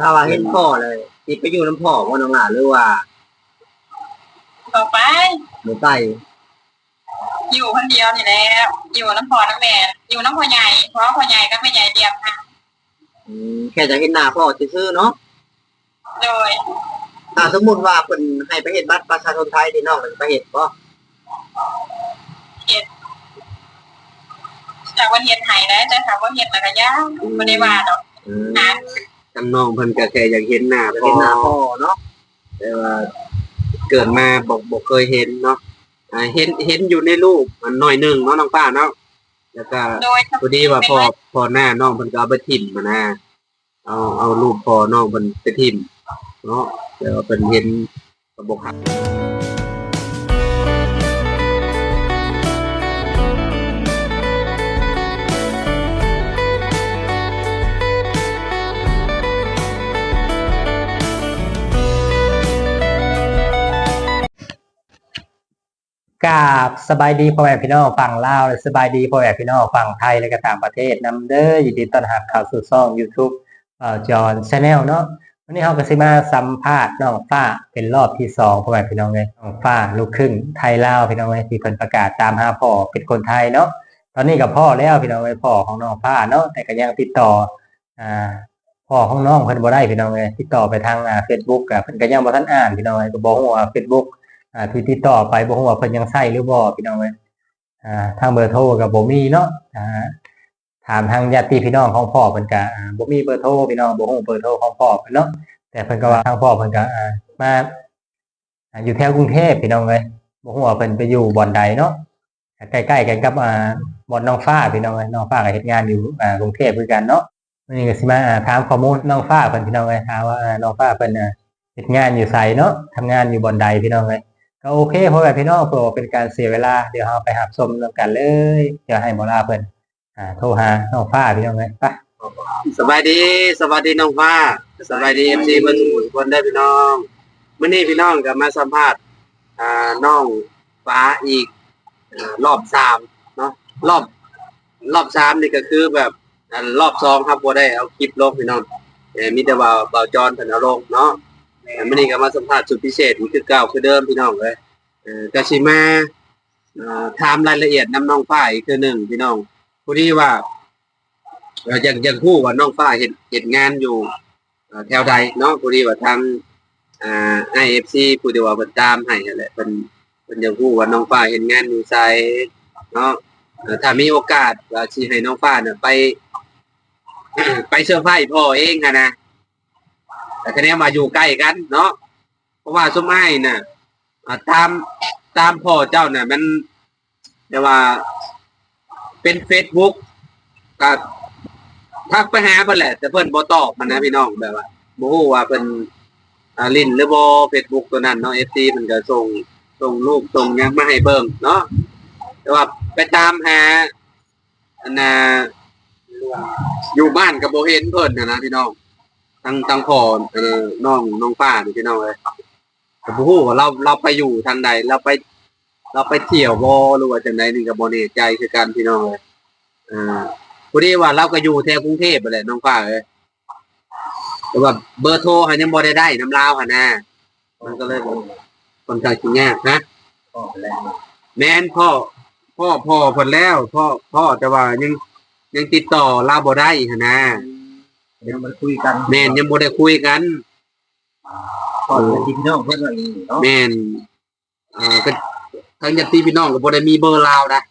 ถ้าว่าเห็นพ่อเลยสิไปอยู่น้ำพ่อว่าน้องหลาหรือว่าต่อไป หนูไก่อยู่คนเดียวนี่แหละอยู่น้ำพอน้ำแม่อยู่น้ำพ่อใหญ่เพราะพ่อใหญ่ก็ไม่ใหญ่เดียมค่ะอืมแค่จะเห็นหน้าพ่อซื่อๆเนาะโดยถ้าสมมุติว่าเพิ่นให้ไปเฮ็ดบัตรประชาชนไทยนี่น้องก็สิไปเฮ็ดบ่จากวันเฮ็ดไห้ได้แต่ถามว่าเฮ็ดแล้วก็ยากบ่ได้ว่าดอกอืม หาทางน้องเพิ่นก็แค่อยากเห็นหน้าพ่เห็อนหน้าพ่อเนาะแต่ว่าเกิดมาบอกบอกเคยเห็นเนาะอ่าเห็นเห็นอยู่ในรูปมันหน่อยหนึ่งเนาะน้องป้าเนาะแล้วก็พอดีว่าพอพอหน้าน้องเพิ่นก็เอาไปทิ่มมานะเอาเอารูปพอน้องเพิ่นไปทิ่มเนาะแต่ว่าเพิ่นเห็นก็บอกครับ กาบสบายดีพ่อแม่พี่น้องฝั่งลาวและสบายดีพ่อแม่พี่น้องฝั่งไทยและก็ต่างประเทศนำเด้อยินดีต้อนรับเข้าสู่ช่อง YouTube เอ่อจอห์นชาแนลเนาะวันนี้เราก็สิมาสัมภาษณ์น้องฟ้าเป็นรอบที่สองพ่อแม่พี่น้องเลยน้องฟ้าลูกครึ่งไทยลาวพี่น้องเลยที่เพิ่นประกาศตามหาพ่อเป็นคนไทยเนาะตอนนี้กับพ่อแล้วพี่น้องเลยพ่อของน้องฟ้าเนาะแต่ก็ยังติดต่ออ่าพ่อของน้องเพิ่นบ่ได้พี่น้องเลยติดต่อไปทางอ่า Facebook อะเพิ่นก็ยังบ่ทันอ่านพี่น้องเลยก็บ่ฮู้ว่า Facebook อ่าที่ติดต่อไปบ่ฮู้ว่าเพิ่นยังใช้หรือบ่พี่น้องเอ้ยอ่าทางเบอร์โทรก็บ่มีเนาะอ่าถามทางญาติพี่น้องของพ่อเพิ่นก็อ่าบ่มีเบอร์โทรพี่น้องบ่ฮู้เบอร์โทรของพ่อเพิ่นเนาะแต่เพิ่นก็ว่าทางพ่อเพิ่นก็อ่ามาอ่าอยู่แถวกรุงเทพพี่น้องเอ้ยบ่ฮู้ว่าเพิ่นไปอยู่บ่อนใดเนาะใกล้ๆกันกับอ่าบ่อนน้องฟ้าพี่น้องเอ้ยน้องฟ้าก็เฮ็ดงานอยู่อ่ากรุงเทพคือกันเนาะวันนี้ก็สิมาถามข้อมูลน้องฟ้าเพิ่นพี่น้องเอ้ยถามว่าน้องฟ้าเพิ่นอ่าเฮ็ดงานอยู่ไสเนาะทำงานอยู่บ่อนใดพี่น้องเอ้ย ก็โอเคเพราะแบบพี่น้องเพื่อเป็นการเสียเวลาเดี๋ยวเราไปหับชมนำกันเลย เดี๋ยวให้หมอลาเพิ่นอ่าโทรหาน้องฟ้าพี่น้องเลยไปสบายดีสวัสดีน้องฟ้าสบายดี FC เพิ่นทุกคนทุกคนได้พี่น้องมื้อนี้พี่น้องก็มาสัมภาษณ์อ่าน้องฟ้าอีกรอบสามเนาะรอบรอบสามนี่ก็คือแบบรอบสองครับบ่ได้เอาคลิปลงพี่น้องเอ่อมีแต่ว่าเบาจอนเพิ่นเอาลงเนาะ มื้อนี้ก็มาสัมภาษณ์สุดพิเศษนี่คือเก่าคือเดิมพี่น้องเลยเอ่อก็สิมาอ่าถามรายละเอียดนํน้องฟ้าอีกคือหนึ่งพี่น้องผู้ที่ว่าเอ่อยังยังพูดว่าน้องฟ้ายเห็นเห็นงานอยู่แถวใดเนาะพอดีว่าทางอ่าไอเอฟซีผู้ที่ว่าเพิ่นตามให้กันแหละเพิ่นเพิ่นยังพูดว่าน้องฟ้ายเห็นงานอยู่ไสเนาะถ้ามีโอกาสว่าสิให้น้องฟ้าเนี่ยไป ไปเสื้อร์ไผ้พ่อเองนะ แต่คะแนนมาอยู่ใกล้กัน เนาะเพราะว่าสมัยน่ะอ่าตามตามพ่อเจ้าน่ะ มันเรียกว่าเป็นเฟซบุ๊กก็ทักไปหาเพิ่นแหละ แต่เพิ่นบ่ตอบมันนะพี่น้องแบบว่าบ่ฮู้ว่าเพิ่นอ่าลิ้นหรือบ่ Facebook ตัวนั้นเนาะ FT มันก็ส่งส่งรูปส่งยังมาให้เบิ่งเนาะแต่ว่าไปตามหาอันน่ะอยู่บ้านก็บ่เห็นเพิ่นน่ะนะพี่น้อง ทั้งทั้งพ่อเอ่อน้องน้องป้านี่พี่น้องเอ้ยก็บ่ฮู้ว่าเราเราไปอยู่ทางใดเราไป เราไปเที่ยวบ่หรือว่าจังไดนี่ก็บ่แน่ใจคือกันพี่น้องเอ้ยอ่าพอดีว่าเราก็อยู่แถวกรุงเทพไปแหละน้องฟ้าเอ้ยแต่ว่าเบอร์โทรหันยังบ่ได้ได้น้ำลาวหันนะมันก็เลยค่อนข้างสิยากนะพ่อแล้วแม่นพ่อพ่อพ่อพิ่นแล้ว พ่อพ่อแต่ว่ายังยังติดต่อลาบ่ได้หันนะ เดี๋ยวมาคุยกันแม่นยังบ่ได้คุยกันพ่อเป็นพี่น้องเพิ่นว่าอีกเนาะแม่นอ่าก็ทางญาติพี่น้องก็บ่ได้มีเบอร์ลาวนะ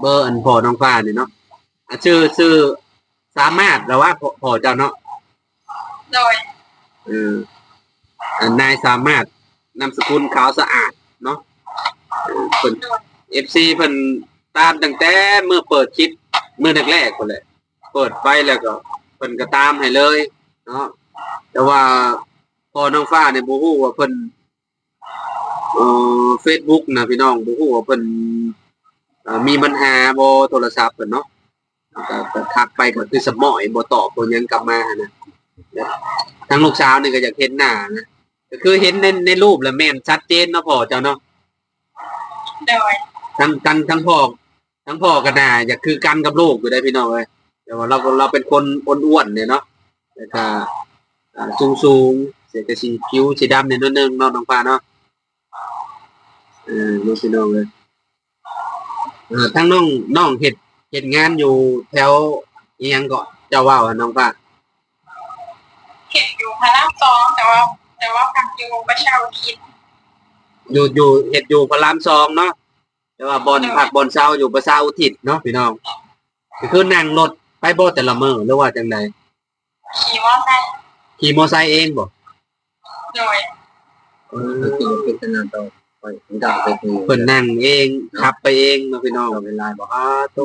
เบอร์อันพ่อน้องฟ้านี่เนาะอะชื่อชื่อสามารถแล้วว่าพ่อพ่อเจ้าเนาะโดยเอออ่านายสามารถนามสกุลขาวสะอาดเนาะเออเพิ่นเอฟซีเพิ่นตามตั้งแต่เมื่อเปิดคลิปเมื่อแรกๆคนเลยเปิดไปแล้วก็เพิ่นก็ตามให้เลย เนาะแต่ว่าพอน้องฟ้าเนี่ยบ่ฮู้ว่าเพิ่นเอ่อ Facebook นะพี่น้องบ่ฮู้ว่าเพิ่นเอ่อมีปัญหาบ่โทรศัพท์เพิ่นเนาะก็ก็ทักไปก็คือสมอยบ่ตอบบ่หยังกลับมาหั้นนะทั้งลูกสาวนี่ก็อยากเห็นหน้านะก็คือเห็นในในรูปแล้วแม่นชัดเจนเนาะพ่อเจ้าเนาะโดยทั้งทั้งทั้งพ่อทั้งพ่อกับหน้าอยากคือกันกับลูกอยู่ได้พี่น้องเลย แต่ว่าเราเราเป็นคนอ้วนๆเนี่ยเนาะแต่ก็สูงสูงๆเสียกระสีผิวสีดำเนี่ยนิดนึงเนาะน้องฟ้าเนาะเออน้องพี่น้องเลยเออทั้งน้องน้องเห็ดเห็ดงานอยู่แถวอีหยังเกาะเจ้าว่าวอะน้องฟ้าเห็นอยู่พระรามสองแต่ว่า แต่ว่าพักอยู่ประชาอุทิศอยู่อยู่เห็ดอยู่พระรามสองเนาะแต่ว่าบอลผักบอลเช้าอยู่ประชาอุทิศเนาะพี่น้องก็คือนั่งรถ ไปโบแต่ละเมืองหรือว่าจังใดขี่มอไซค์ขี่มอไซค์เองบ่โดยเออที่จะเป็นนานต่อไปผมจะไปคือเพิ่นนั่งเองขับไปเองเนาะพี่น้องเราเวลาบอกอ้าโต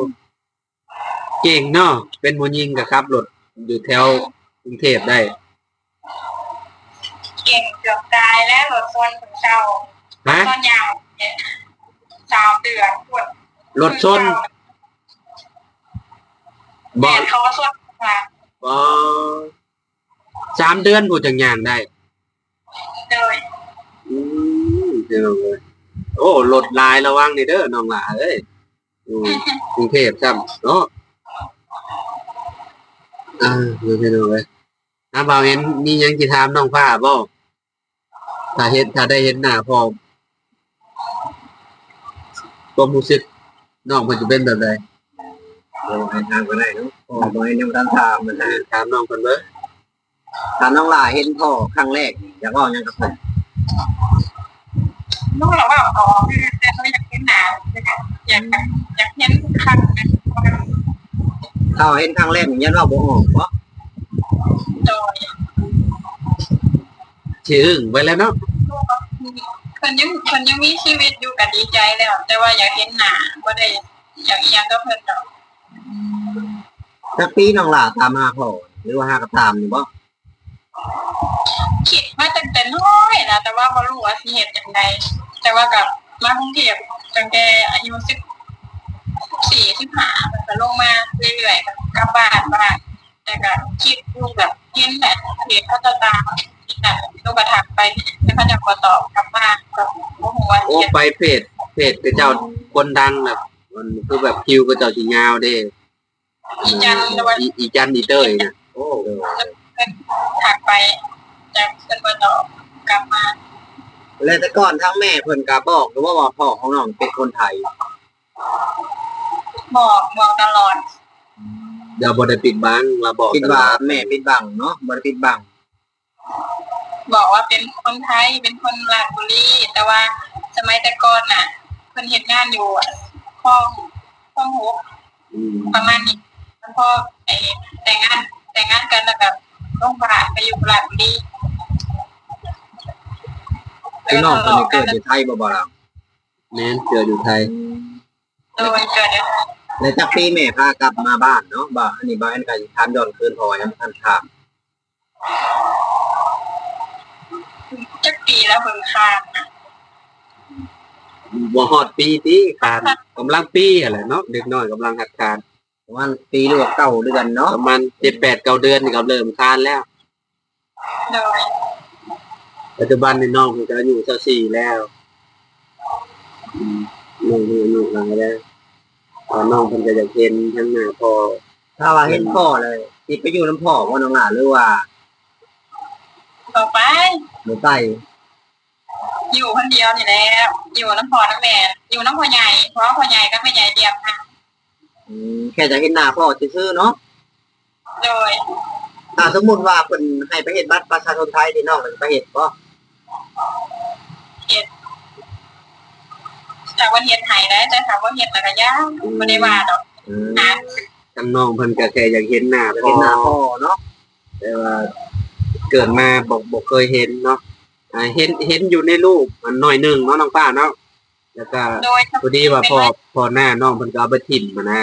เก่งเนาะเป็นมยิงกับขับรถอยู่แถวกรุงเทพได้ เก่งเกือบตายแล้วรถชนของเจ้าฮะต้นยาวเนี่ยสามเดือนปวดรถชน แม่บ่เขาก็ชนมาบ่สามเดือนผู้จังยางได้ เลยอืมพี่น้องเอ้ยโอ้รถลายระวังนี่เด้อน้องหลาเอ้ยอืมกรุงเทพซ้ำเนาะอ่าดูพี่น้องเอ้ยน้าบ่าวเห็นมีหยังสิถามน้องฟ้าบ่ถ้าเห็นถ้าได้เห็นหน้าพอความรู้สึกน้องเพิ่นจะเป็นแบบใด เราให้ทางก็ได้เนาะพอบอกให้แนวด้านทางมันนะถามน้องเพิ่นเบิ่งถ้าน้องหลาเห็นพ่อครั้งแรกนี่อยากบอกหยังกับผมลูกเราว่าอ๋อแต่เขาอยากเห็นหนาอยากอยากเห็นคันถ้าเห็นครั้งแรกอย่างนี้เราบอกออกเพราะโดยสิอึ้งไว้แล้วเนาะคนยังคนยังมีชีวิตอยู่กันดีใจแล้ว แต่ว่าอยากเห็นหนาก็ได้อยากอีหยังก็เพิ่นดอก สักปีน้องหลาตามหาพ่อหรือว่าหากระตามนี่บ่คิดมาตั้งแต่น้อยนะแต่ว่าบ่รู้ว่าสิเหตุจังไดแต่ว่ากับมากรุงเทพตั้งแต่อายุสิบสี่สิบห้ามันก็ลงมาเรื่อยๆกับกลับบ้านบ้างแต่ก็คิดอยู่แบบเห็นแหละเหตุเขาจะตามน่ะลูกกระถักไปแล้วเขาจะขอตอบกลับมาก็บ่ฮู้ว่าโอ้สิเฮ็ดไปเพจเพจคือเจ้าคนดังแบบมันคือแบบคิวก็เจ้าสิยาวเด้ อีจันทร์แล้วว่าอีอีจันอีเต้ยนะโอ้ถักไปจากเพิ่นบ่ตอบกลับมาแล้วแต่ก่อนทั้งแม่เพิ่นก็บอกหรือว่าว่าพ่อของน้องเป็นคนไทย บอกบอกตลอดเดี๋ยวบ่ได้ปิดบังเราบอกคิดว่าแม่ปิดบังเนาะบ่ได้ปิดบังบอกว่าเป็นคนไทยเป็นคนลาดบุรีแต่ว่าสมัยแต่ก่อนน่ะเพิ่นเฮ็ดงานอยู่อะห้องห้องหกประมาณนี้ พอไอ้แต่งงานแต่งงานกันแล้วแบบโรงพยาบาลไปอยู่ลาดบุรีพี่น้องเพิ่นนี่เกิดอยู่ไทยบ่บ่ล่ะแม่นเจออยู่ไทยโดยเกิดอะไรแล้วจักปีแม่พากลับมาบ้านเนาะบ่อันนี้บ่อันก็สิถามย้อนคืนพอยังทันถามจักปีแล้วเพิ่งข้ามนะบ่ฮอดปีติการกำลังปีอะไรเนาะเด็กน้อยกำลังหัดการ ประมาณปีหรือว่าเก้าเดือนเนาะประมาณ7 8 9เดือนนี่ก็เริ่มคานแล้ว โดยปัจจุบันนี่น้องเพิ่นก็อายุ24แล้วอืมน้องเพิ่นอายุหลายแล้วตอนน้องเพิ่นก็อยากเห็นทั้งหน้าพ่อถ้าว่าเห็นพ่อเลยสิไปอยู่น้ำพ่อบ่น้องหลาหรือว่าต่อไปบ่ไปอยู่คนเดียวนี่แหละอยู่น้ำพอน้ำแม่ อยู่น้ำพ่อใหญ่เพราะว่าพ่อใหญ่ก็ไม่ใหญ่เดียวนะอืม แค่จะเห็นหน้าพ่อซื่อๆเนาะโดยถ้าสมมุติว่าเพิ่นให้ไปเฮ็ดบัตรประชาชนไทยที่น้องเพิ่นไปเฮ็ดบ่จากวันเห็นหายได้แต่ถามว่าเห็นอะไรยากไม่ได้ว่าดอกอืมหาทั้งน้องเพิ่นก็แค่อยากเห็นหน้าจะพ่เห็นหน้าอพ่อเนาะแต่ว่าเกิดมาบอกบอกเคยเห็นเนาะอ่าเห็นเห็นอยู่ในรูปมันหน่อยหนึ่งเนาะน้องป้าเนาะ แล้วก็โดยพอดีว่าพอพอหน้าน้องเพิ่นก็เอาไปทิ่มมานะ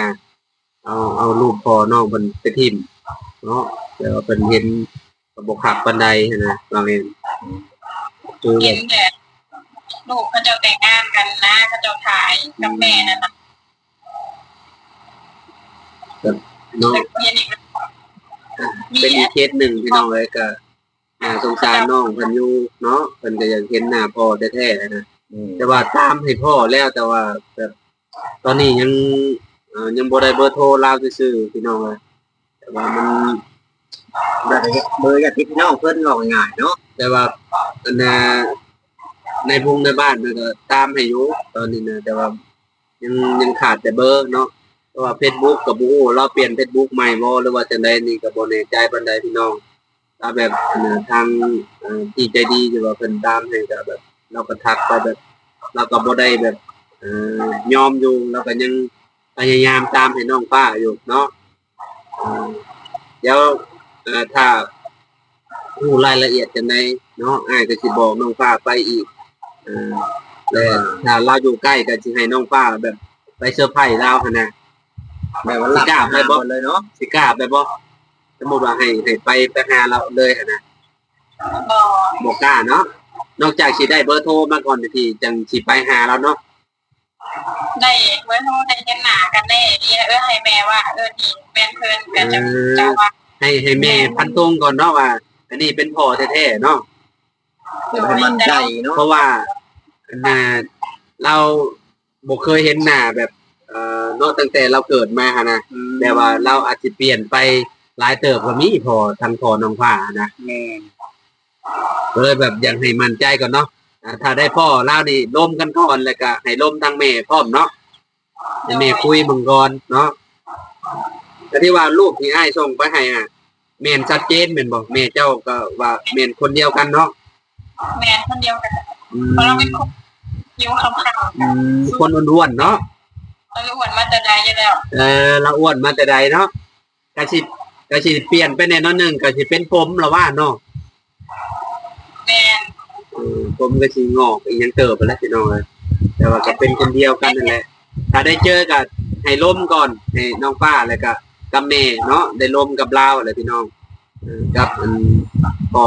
เอาเอารูปพอน้องเพิ่นไปทิ่มเนาะแต่ว่าเพิ่นเห็นก็บ่ขับปานใดหั้นนะว่าแม่นคือแบเห็บนแต่ลูกเขาเจ้าแต่งงานกันนะเขาเจ้าถ่ายกับแม่นั่นนะเนาะแต่เห็นอีกมีเป็นอีกเคสหนึ่งพี่น้องเลยก็น่าสงสารน้องเพิ่นอยู่เนาะเพิ่นก็อยากเห็นหน้าพ่อแท้ๆนะอืม แต่ว่าตามให้พ่อแล้วแต่ว่าแบบตอนนี้ยังเอ่อยังบ่ได้เบอร์โทรลาวซื่อๆพี่น้องเลยแต่ว่ามันแบบเบอร์กับพี่น้องเพิ่นบอกง่ายๆเนาะแต่ว่าอันน่ะในพงในบ้านมันก็ตามให้อยู่ตอนนี้นะแต่ว่ายังยังขาดแต่เบอร์เนาะเพราะว่า Facebook กับบูเราเปลี่ยน Facebook ใหม่บ่หรือว่าจังไดนี่ก็บ่แน่ใจปานใดพี่น้องถ้าแบบอันน่ะทางเอ่อที่ใจดีที่ว่าเพิ่นตามให้ก็แบบ เราก็ทักไปแบบ เราก็บ่ได้แบบเอ่อยอมอยู่เราก็ยังพยายามตามให้น้องป้าอยู่เนาะเอ่อเดี๋ยวเอ่อถ้ารู้รายละเอียดกันในเนาะอ้ายก็สิบอกน้องฟ้าไปอีกเอแล้วถ้าเราอยู่ใกล้ก็สิให้น้องฟ้าแบบ ไปเซอร์ไพรส์เราหั่นน่ะ แบบว่าหลับกล้าไปบ่หมดเลยเนาะสิกล้าไปบ่สมมุติว่าให้ให้ไปไปหาเราเลยหั่นน่ะบ่บ่กล้าเนาะ นอกจากสิได้เบอร์โทรมาก่อนที่จังสิไปหาเราเนาะได้เว้ยโทรได้เห็นหน้ากันแน่นี่เออให้แม่ว่าเออนี่แม่นเพิ่นก็จะจะว่าให้ให้แม่พันตรงก่อนเนาะว่า อันนี้เป็นพ่อแท้ๆเนาะเดี๋ยวให้มันใจเนาะเพราะว่าอ่าเราบ่เคยเห็นหน้าแบบเอ่อเนาะตั้งแต่เราเกิดมาหั่นนะแต่ว่าเราอาจจะเปลี่ยนไปหลายเติบก็มีพอทางพอน้องผ้านะแม่ ก็เลยแบบอยากให้มั่นใจก่อนเนาะอ่าถ้าได้พ่อเล่านี่ล้มกันก่อนแล้วก็ให้ล้มทางแม่พร้อมเนาะให้แม่คุยเบังก่อนเนาะแต่ที่ว่าลูกที่อ้ายส่งไปให้อะแม่นชัดเจนแม่นบอกแม่เจ้าก็ว่าแม่นคนเดียวกันเนาะแม่นคนเดียวกันอืมเพราะเราเป็นคนยิ้วคำๆอืมคนอ้วนๆเนาะเรารู้วันมาแต่ใดอยู่แล้วเออเราอ้วนมาแต่ใดเนาะกะสิกะสิเปลี่ยนไปแน่นอนหนึ่งกะสิเป็นผมละว่าเนาะ แม่นเออผมก็สิงอกอีกอยังเติบไปแล้วพี่น้องเลยแต่ว่าก็เป็นคนเดียวกันนั่นแหละ ถ้าได้เจอกับให้ล้มก่อนให้น้องป้าแล้วก็กับแม่เนาะได้ล้มกับเราอะไรพี่น้องเออกับอันพอ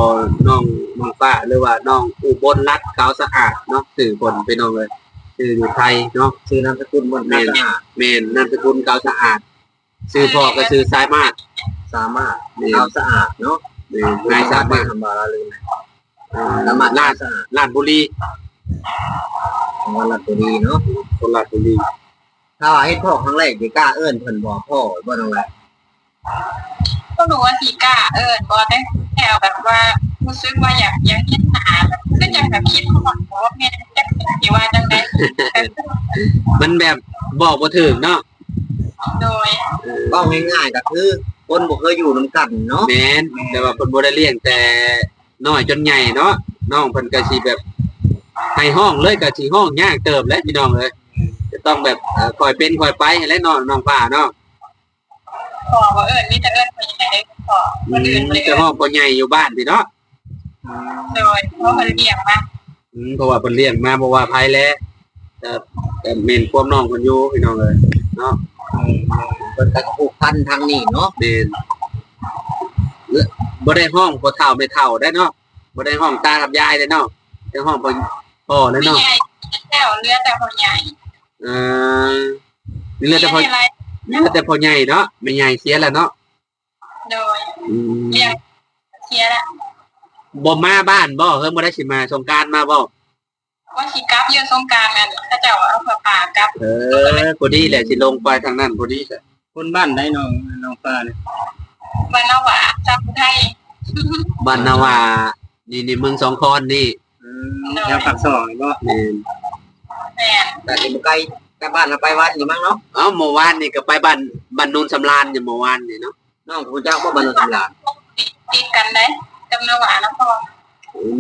น้องน้องป้าหรือว่าน้องอุบลรัตน์ขาวสะอาดเนาะสื่อคนพี่น้องเลยชื่ออยู่ไทยเนาะชื่อนามสกุลบนแม่แม่นแม่นนามสกุลขาวสะอาดชื่อพ่อก็ชื่อสายมากสามารถเอาสะอาดเนาะแม่ นนายสามารถทำบาราลืมเอ่อสามารถลาดสะอาดลาดบุรีของวันละตัวดีเนาะคนลาดบุรีถ้าว่าให้พ่อครั้งแรกที่กล้าเอื้อนเพิ่นบอกพ่อบ่ต้องไรก็รู้ว่าสีกล้าเอิญบอได้แถวแบบว่ารู้สึกว่าอยากอยากเห็นหน้าแบบคืออยากแบบคิดหอดเพราะว่าแม่จักสิว่าจังไดมันแบบบอกบ่ถึงเนาะโดยก็ง่ายๆก็คือ คนบ่เคยอยู่นํกันเนาะแม่นแต่ว่าเพิ่นบ่ได้เลี้ยงแต่น้อยจนใหญ่เนาะน้องเพิ่นก็สิแบบให้ห้องเลยก็สิห้องยากเติบแล้วพี่น้องเลยจะต้องแบบเอ่อคอยเป็นคอยไปให้และน้องน้องป้าเนาะพอว่าเอิญมีแต่เอิญคนยังไงได้พอคนอื่นเลยจะห้องพ่อใหญ่อยู่บ้านพี่เนาะโดยเพราะคนเลี้ยงมาอืมเพราะว่าเพิ่นเลี้ยงมาบ่ว่าภัยแล้วแต่แต่แม่นความน้องเพิ่นอยู่พี่น้องเลยเนาะเพิ่นก็ผูกพันทางนี้เนาะแม่นเอ้อบ่ได้ห้องพ่อเฒ่าไม่เฒ่าได้เนาะบ่ได้ห้องตากับยายได้เนาะแต่ห้องพ่อพ่อได้ไม่เนาะใหญ่แล้วเลือแต่คนใหญ่เออมีเลือดแต่พอมีอะไรมีเลือดแต่พอใหญ่เนาะไม่ใหญ่เสียแล้วเนาะโดยอืมเลี้ยงเสียละบ่มาบ้านบ่เฮ้ยบ่ได้สิมาสงกรารมาบ่ว่าสิกลับเยือนสงกรารนั่นถ้าเจ้าเอาผ้าป่ากลับ เออพอดีแหละสิลงไปทางนั้นพอดีแหละ คนบ้านได้น้องน้องฟ้าเนี่ยวันละหวาจำไทยบ้านนาวานี่นี่เมืองสองคอนนี่อืมแถวปากซอยบ่แม่นแม่นแต่ที่บ่ไกลใกล้บ้านเราไปวัดอยู่มั้งเนาะเอ้าเมื่อวานนี่ก็ไปบ้านบ้านนูนสำราญอยู่เมื่อวานนี่เนาะน้องผู้เจ้าบ่บรรลุตำราติดกันได้จำนหวานะพ่อ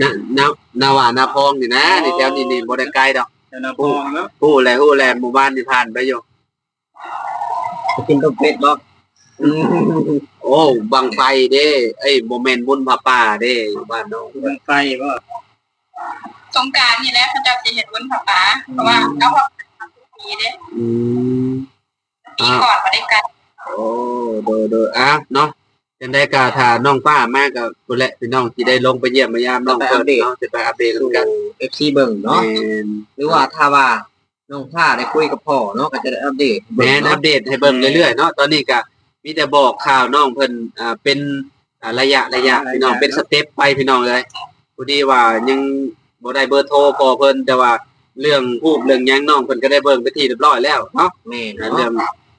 นานานาวานาพองนี่นะนี่แถวนี้นี่บ่ได้ไกลดอกแต่นาพองเนาะฮู้แหละฮู้แหละหมู่บ้านนี่ผ่านไปอยู่จะ กินต้มเป็ดบ่อืมโอ้บังไฟเด้เอ้ยบ่แม่นบุญพระป่าเด้อยู่บ้านน้องเบิ่งไฟบ่สงกรารนี่แหละเขาเจ้าสิเห็นวันผ้าป่าเพราะว่าเอาผ้าป่าทุกปีเด้อืมปีก่อนมาได้กัน โอ้โดยโดยอะเนาะจังได้กาถ้าน้องป้ามากกับคนแหละพี่น้องที่ได้ลงไปเยี่ยมมายามน้องเพิ่นเนาะจะไปอัปเดตสู่ กัน FC เบิ่งเนาะแม่นหรือว่าถ้าว่า น้องท่าได้คุยกับพ่อเนาะก็จะได้อัปเดตแม่นอัปเดตให้เบิ่งเรื่อยๆเนาะตอนนี้ก็มีแต่บอกข่าวน้องเพิ่นอ่าเป็นอ่าระยะระยะพี่น้องเป็นสเต็ปไปพี่น้องเลยพอดีว่ายังบ่ได้เบอร์โทรพอเพิ่นแต่ว่าเรื่องรูปเรื่องหยังน้องเพิ่นก็ได้เบิ่งไปที่เรียบร้อยแล้วเนาะแม่อ่าเนาะเรื่อง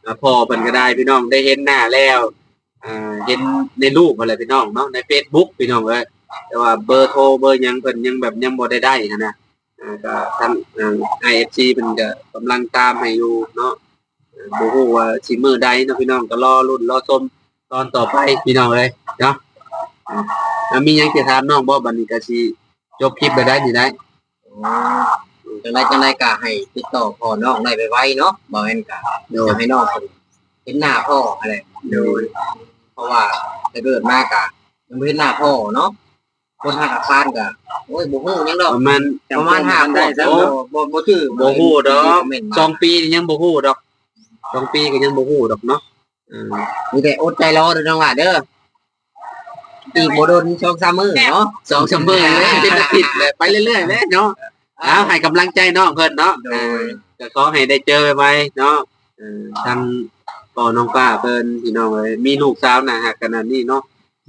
อ่าพ่อเพิ่นก็ได้พี่น้องได้เห็นหน้าแล้วอ่าเห็นในรูปอะไรพี่น้องเนาะใน Facebook พี่น้องเอ้ยแต่ว่าเบอร์โทรเบอร์หยังเพิ่นยังแบบยังบ่ได้ได้นะนะอ่า ก็ทางอ่า IFC เพิ่นก็กำลังตามให้อยู่เนาะอ่าบ่ฮู้ว่าสิมื้อใดเนาะพี่น้องก็รอรุ่นรอชมตอนต่อไปพี่น้องเอ้ยเนาะอ่าแล้วมีหยังสิถามน้องบ่บัดนี้ก็สิจบคลิปไปได้นี่ได้จังไดจังไดก็ให้ติดต่อพ่อน้องได้ไวๆเนาะบ่แม่นก็โดอยยากให้น้องเพิ่นเห็นหน้าพ่ออะไรโดยเพราะว่าถ้าเกิดมากอะยังไม่เห็นหน้าพ่อเนาะ คนหักอาคารก็โอ้ยบ่ฮู้หยังดอกประมาณประมาณห้าขได้วบซะบ่บ่บ่ถือบ่ฮู้ดอกคมเมนต์มาสองปีนี่ยังบ่ฮู้ดอกสองปีก็ยังบ่ฮู้ดอกเนาะอ่ามีแต่อดใจรอเด้อน้องหล่ะเด้ออีกบ่โดนช่อง3มื้อเนาะสองชั่วโมงเลยเป็นอาทิตย์เลยไปเรื่อยๆเลยเนาะเอาให้กำลังใจน้องเพิ่นเนาะอ่าก็ขอให้ได้เจอไวๆเนาะเออทางพ่อน้องป้าเพิ่นพี่น้องเอ้ยมีลูกสาวน่าฮักขนาดนี้เนาะ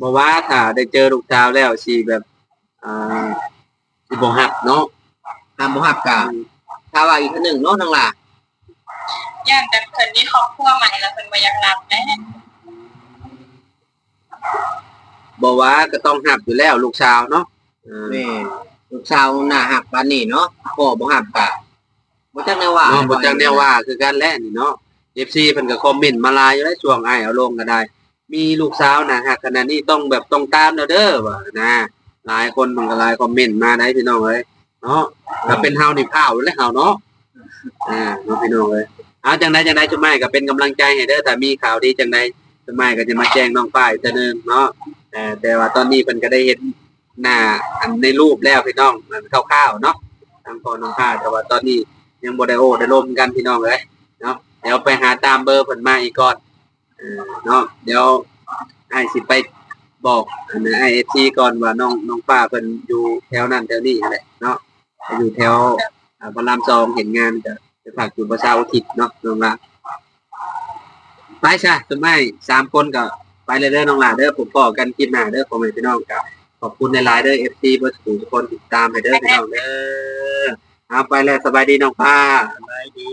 บ่ว่าถ้าได้เจอลูกสาวแล้วสิแบบอ่าสิบ่ฮักเนาะตามบ่ฮับก็ถ้าว่าอีกคนหนึงเนาะน้องหล่ะย่านแต่เพิ่นมีครอบครัวใหม่แล้วเพิ่นบ่อยากรับแน่บ่ว่าก็ต้องฮักอยู่แล้วลูกสาวเนาะอ่าแม่ลูกสาวหน้าฮักปานนี้เนาะพ่อบ่ฮับก็บ่จักแนวว่าเนาะบ่จังแนวว่าคือกันแหละนี่เนาะ FC เพิ่นก็คอมเมนต์มาหลายอยู่แล้วช่วงอ้ายเอาลงก็ได้ มีลูกสาวนะฮะขณะนี้ต้องแบบต้องตามแล้วเด้อว่านะหลายคนมันก็หลายคอมเมนต์มาได้พี่น้องเอ้ยเนาะถ้าเป็นเฮานี่พาวแล้วเฮาเนาะอ่าเนาะพี่น้องเอ้ยเอาจังไดจังไดจุไม้ก็เป็นกำลังใจให้เด้อถ้ามีข่าวดีจังไดจุไม้ก็จะมาแจ้งน้องฝ้ายอีกเทื่อนึงเนาะแต่แต่ว่าตอนนี้เพิ่นก็ได้เห็นหน้าอันในรูปแล้วพี่น้องมันคร่าวๆเนาะทางพอน้องฝ้ายแต่ว่าตอนนี้ยังบ่ได้โอ้ได้ลมกันพี่น้องเอ้ยเนาะเดี๋ยวไปหาตามเบอร์เพิ่นมาอีกก่อน เนาะเดี๋ยวไอ้สิไปบอกอันนั้นไอเอทีก่อนว่าน้องน้องป้าเพิ่นอยู่แถวนั้นแถวนี้นั่นแหละเนาะอยู่แถวอ่าพระรามสองเห็นงานก็ไปฝากอยู่ประชาอุทิศเนาะน้องละไปใช่ต้นไม้สามคนก็ไปเลยเด้อน้องหลาเด้อผมบอกกันคลิปหน้าเด้อผมให้พี่น้องกับขอบคุณในไลน์เด้อเอฟซีเบอร์สูทุกคนติดตามให้เด้อพี่น้องเด้อเอาไปแล้วสบายดีน้องป้าสบายดี